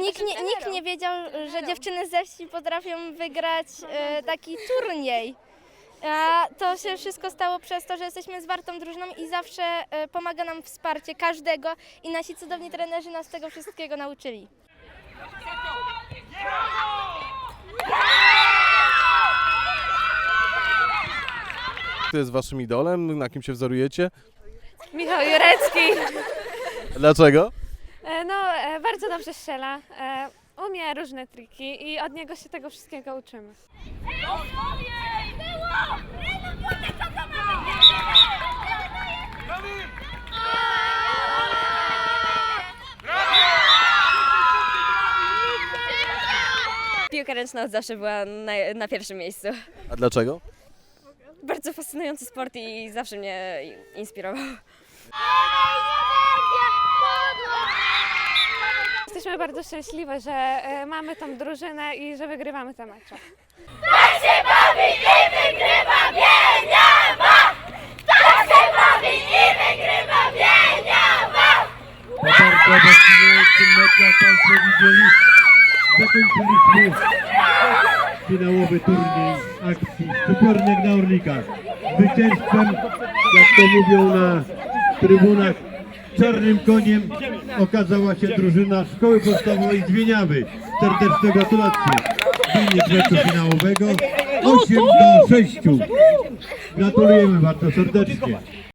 nikt, nie, nikt nie wiedział, że dziewczyny ze wsi potrafią wygrać e, taki turniej. A to się wszystko stało przez to, że jesteśmy zwartą drużyną i zawsze e, pomaga nam wsparcie każdego i nasi cudowni trenerzy nas tego wszystkiego nauczyli. Kto jest waszym idolem? Na kim się wzorujecie? Michał Jurecki. Dlaczego? E, No, e, bardzo dobrze strzela. e, Umie różne triki i od niego się tego wszystkiego uczymy. Piłka ręczna od zawsze była na, na pierwszym miejscu. A dlaczego? Bardzo fascynujący sport i zawsze mnie inspirował. Jesteśmy bardzo szczęśliwe, że e, mamy tą drużynę i że wygrywamy te mecze. Po bardzo fascynującym meczu, jak Państwo widzieli, zakończyliśmy finałowy turniej akcji Cukornek na Orlikach. Zwycięzcem, jak to mówią na trybunach, czarnym koniem okazała się drużyna Szkoły Podstawowej z Wieniawy. Serdeczne gratulacje. Wynik meczu finałowego 8 do 6. Gratulujemy bardzo serdecznie.